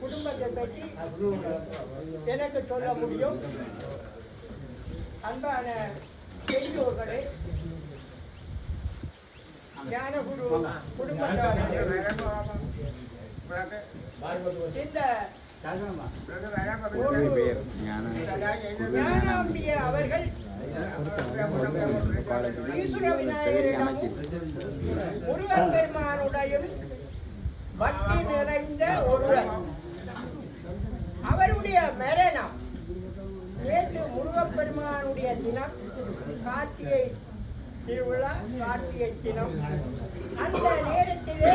குடும்பத்தை பற்றி எனக்கு சொல்ல முடியும் அன்பான பெரியோர்களே ஞானகுரு குடும்பத்தாரே இந்த அவர்கள் ஈஸ்வர முருகன் பக்தி நிறைந்த ஒருவர் அவருடைய மரணம் நேற்று முருகப்பெருமானுடைய தினம் கார்த்திகை திருவிழா கார்த்திகை தினம். அந்த நேரத்திலே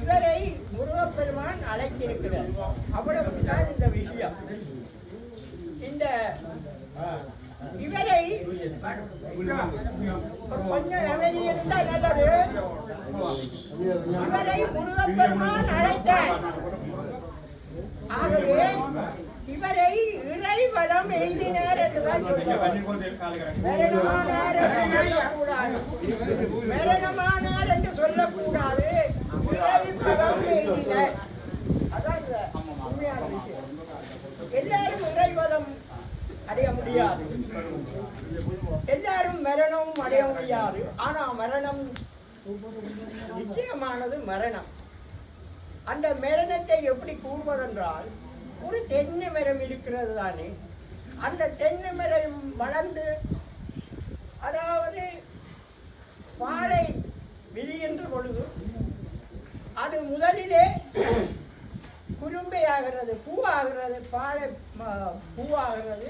இவரை முருகப்பெருமான் அழைத்திருக்கிறார். அவ்வளவுதான் இந்த விஷயம். இந்த இவரை கொஞ்சம் அமைதி இருந்தால் நல்லது. இவரை முருகப்பெருமான் அழைத்தார். ஆகவே இவரை இறைவனம் எழுதினார் என்றுதான் மரணமானார் என்று சொல்லக்கூடாது. என்று சொல்லக்கூடாது. இறைவனம் எய்தினார். அதான் உண்மையான விஷயம். எல்லாரும் இறைவனம் அடைய முடியாது. மரணமும் அடைய முடியாது ஆனா மரணம் நிச்சயமானது மரணம். அந்த மரணத்தை எப்படி கூறுவதென்றால் ஒரு தென்னை மரம் இருக்கிறது தானே. அந்த தென்னை மரம் வளர்ந்து அதாவது வாழை விரிகின்ற பொழுது அது முதலிலே குறும்பை ஆகிறது பூ ஆகிறது பாலை ம- ஆகிறது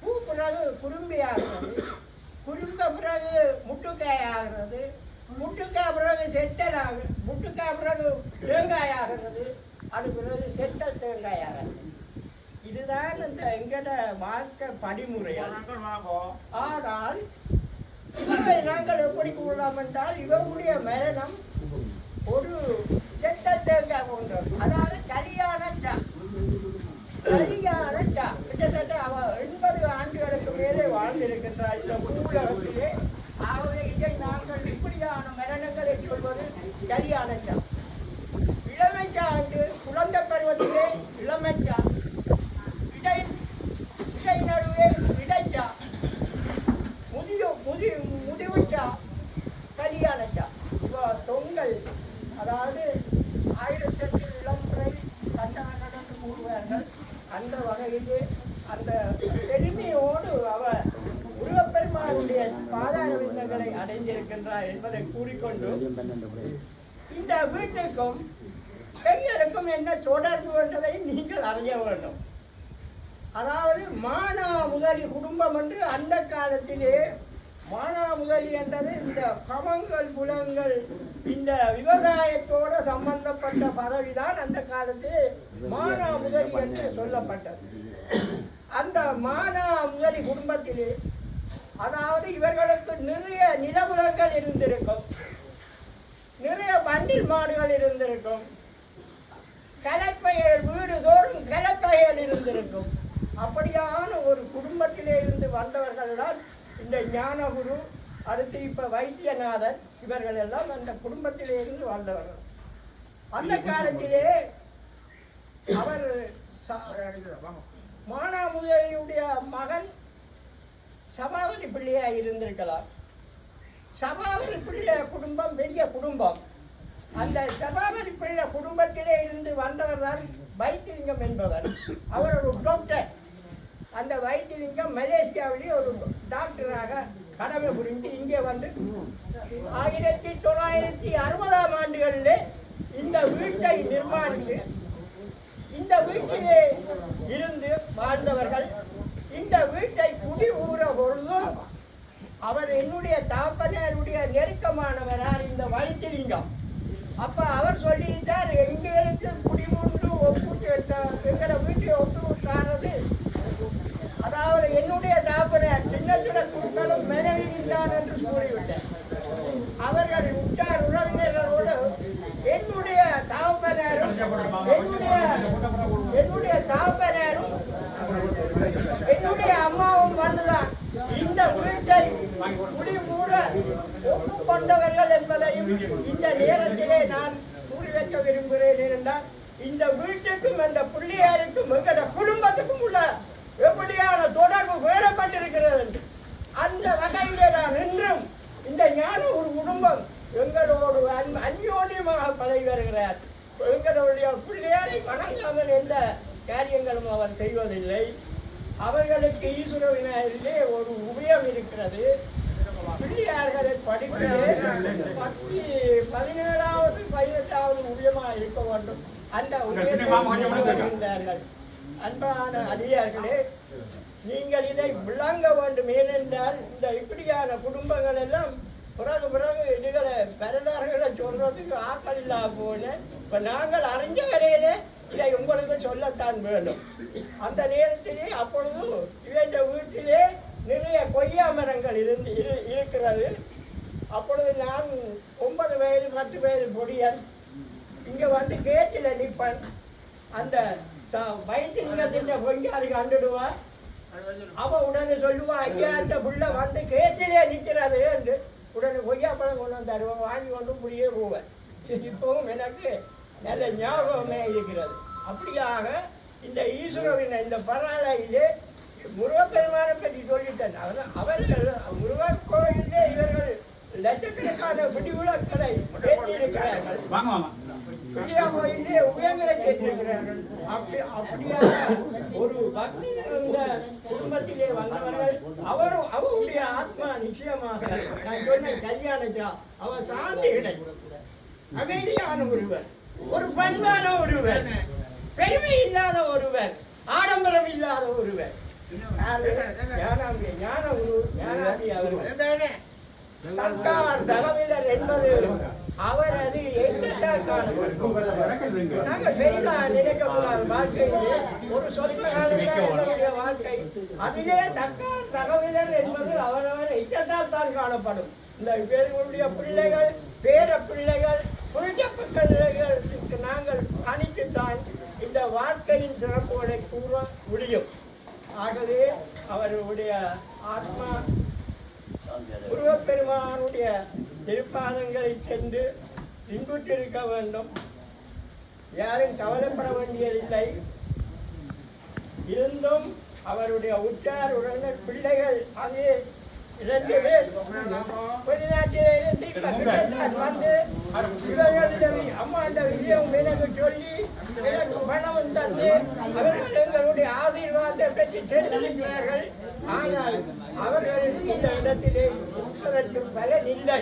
பூ பிறகு குறும்பையாகிறது. குறும்ப பிறகு முட்டுக்காய் ஆகிறது முட்டுக்காய் பிறகு செத்தல் ஆகு முட்டுக்காய் பிறகு தேங்காய் ஆகிறது அது பிறகு செத்தல் தேங்காய் ஆகிறது இதுதான் இந்த எங்கட வாழ்க்கை படிமுறை ஆனால் இவரை நாங்கள் எப்படி கூறலாம் என்றால் இவருடைய மரணம் ஒரு செத்த தேங்காய் போன்றது. அதாவது கலியான சா கலியான சா கிட்டத்தட்ட இந்த ஆகவே இதை நாங்கள் இப்படியான மரணங்களை சொல்வது சரியான சா இளமைச்சா என்று குழந்தை பருவத்திலே இளமைச்சா அடைந்திருக்கின்றார் என்பதை கூறிக்கொண்டு இந்த வீட்டுக்கும் எங்களுக்கும் என்ன தொடர்பு என்பதை நீங்கள் அறிய வேண்டும். அதாவது மானா முதலி குடும்பம் என்று அந்த காலத்திலே மானா முதலி என்றது இந்த கமங்கள் குலங்கள் இந்த விவசாயத்தோட சம்பந்தப்பட்ட பதவிதான் அந்த காலத்தில் மானா முதலி என்று சொல்லப்பட்டது. அந்த மானா முதலி குடும்பத்திலே அதாவது இவர்களுக்கு நிறைய நிலவுலங்கள் இருந்திருக்கும். நிறைய வண்டில் மாடுகள் இருந்திருக்கும். கலப்பைகள் வீடு தோறும் கலப்பைகள் இருந்திருக்கும். அப்படியான ஒரு குடும்பத்திலே இருந்து வந்தவர்கள் தான் இந்த ஞானகுரு அடுத்து இப்ப வைத்தியநாதன் இவர்கள் எல்லாம் அந்த குடும்பத்திலே இருந்து வாழ்ந்தவர்கள் அந்த காலத்திலே அவர் மானாமுதலியுடைய மகன் சபாபதி பிள்ளையா இருந்திருக்கலாம். சபாபதி பிள்ளை குடும்பம் பெரிய குடும்பம். அந்த சபாபதி பிள்ளை குடும்பத்திலே இருந்து வந்தவர் தான் வைத்திலிங்கம் என்பவர். அவர் ஒரு டாக்டர் அந்த வைத்திலிங்கம் மலேசியாவிலேயே ஒரு டாக்டராக கடமை புரிந்து இங்கே வந்து ஆயிரத்தி தொள்ளாயிரத்தி அறுபதாம் ஆண்டுகளில் இந்த வீட்டை நிர்மாணித்து இந்த வீட்டிலே இருந்து வாழ்ந்தவர்கள். இந்த வீட்டை குடி ஊற பொழுதும் அவர் என்னுடைய தாப்பனாருடைய நெருக்கமானவரார் இந்த வைத்திலிங்கம் அப்ப அவர் சொல்லிட்டார் எங்களுக்கு குடிமுண்டு ஒப்பு எங்களை வீட்டை ஒப்பு விட்டாரது அதாவது என்னுடைய தாப்பனார் சின்ன குழுக்களும் இருந்தார் என்று கூறிவிட்டார். அவர்கள் விட்டார் உறவினர்களோடு என்னுடைய தாப்பனாரும் என்னுடைய என்னுடைய தாப்பனாரும் என்னுடைய அம்மாவும் வந்துதான் இந்த வீட்டை குடி மூட ஒப்புக்கொண்டவர்கள் பிள்ளைகள் என்பதையும் இந்த நேரத்திலே நான் கூறி வைக்க விரும்புகிறேன் என்றால் இந்த வீட்டுக்கும் இந்த பிள்ளையாருக்கும் எங்கட குடும்பத்துக்கும் உள்ள எப்படியான தொடர்பு வேடப்பட்டிருக்கிறது என்று. அந்த வகையிலே நான் நின்றும் இந்த ஞான ஒரு குடும்பம் எங்களோடு அன்- அந்யோன்யமாக பழகி வருகிறார். எங்களுடைய பிள்ளையாரை வணங்காமல் எந்த காரியங்களும் அவர் செய்வதில்லை. அவர்களுக்கு ஈஸ்வர விநாயகரிலே ஒரு உபயம் இருக்கிறது. பிள்ளையார்களை படிப்பிலே பத்தி பதினேழாவது பதினெட்டாவது உபயமாக இருக்க வேண்டும். அந்த உபயத்தார்கள் அன்பான அடியார்களே நீங்கள் இதை விளங்க வேண்டும். ஏனென்றால் இந்த இப்படியான குடும்பங்கள் எல்லாம் பிறகு பிறகு இதுகளை வரலாறுகளை சொல்றதுக்கு ஆக்கள் இல்லாம போல. இப்ப நாங்கள் அறிஞ்ச வரையிலே இதை உங்களுக்கு சொல்லத்தான் வேண்டும். அந்த நேரத்திலே அப்பொழுது இவன் வீட்டிலே நிறைய கொய்யா மரங்கள் இருந்து இரு- இருக்கிறது. அப்பொழுது நான் ஒன்பது வயது பத்து வயது பொடியன். இங்கே வந்து கேட்டில் நிற்பேன் அந்த வயிற்று கொய்யாரு கண்டுடுவா அவ உடனே சொல்லுவா ஐயா இந்த புள்ள வந்து கேட்டிலே நிற்கிறது என்று. உடனே கொய்யா பழம் கொண்டு வந்து தருவான் வாங்கி கொண்டு புளியே போவேன். இப்பவும் எனக்கு நல்ல ஞாபகமே இருக்கிறது. அப்படியாக இந்த ஈஸ்வரவின் இந்த பரவாயில்லையிலே முருகப்பெருமானை பற்றி சொல்லிட்டேன். அவன- அவர்கள் முருகன் கோயிலே இவர்கள் லட்சக்கணக்கான வாங்க பிரியா கோயிலே உயர்நிலை கேட்டிருக்கிறார்கள் அப்படி அப்படியாக ஒரு பக்தி நிறைந்த குடும்பத்திலே வந்தவர்கள் அவரும் அவருடைய ஆத்மா நிச்சயமாக நான் சொன்ன கல்யாணஜா அவர் சாந்தி கிடை அமைதியான ஒருவர் ஒரு பண்பான ஒருவர் பெருமை இல்லாத ஒருவர் ஆடம்பரம் இல்லாத ஒருவர். என்பது அவரது காணப்படும் நாங்கள் ஒரு சொந்த வாழ்க்கை அதிலே தக்கார் தகவலர் என்பது அவரவர் எங்கத்தான் தான் காணப்படும் இந்த பேருடைய பிள்ளைகள் பேர பிள்ளைகள் புரிஞ்ச நாங்கள் கணித்துத்தான் இந்த வாழ்க்கையின் சிறப்புகளை கூற முடியும். ஆகவே அவருடைய ஆத்மா முருகப்பெருமானுடைய திருப்பாதங்களை சென்று இன்புற்றிருக்க வேண்டும். யாரும் கவலைப்பட வேண்டியதில்லை. இருந்தும் அவருடைய உற்றார் உடனே பிள்ளைகள் அங்கே இரண்டு பேர் வந்து இவர்களிடம் அம்மா இந்த விஷயம் எனக்கு சொல்லி எனக்கு பணம் தந்து அவர்கள் எங்களுடைய ஆசீர்வாதத்தை பெற்று சென்றிருக்கிறார்கள் ஆனால் அவர்கள் இந்த இடத்திலே இருப்பதற்கு பலன் இல்லை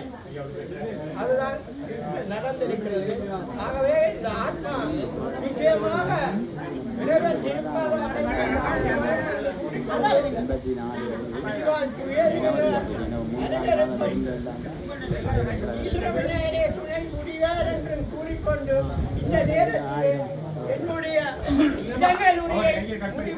அதுதான் நடந்திருக்கிறது ஆகவே இந்த ஆத்மா நிச்சயமாக இறைவன் திருப்பாதம் அடைந்த ಕಟ್ಟಿ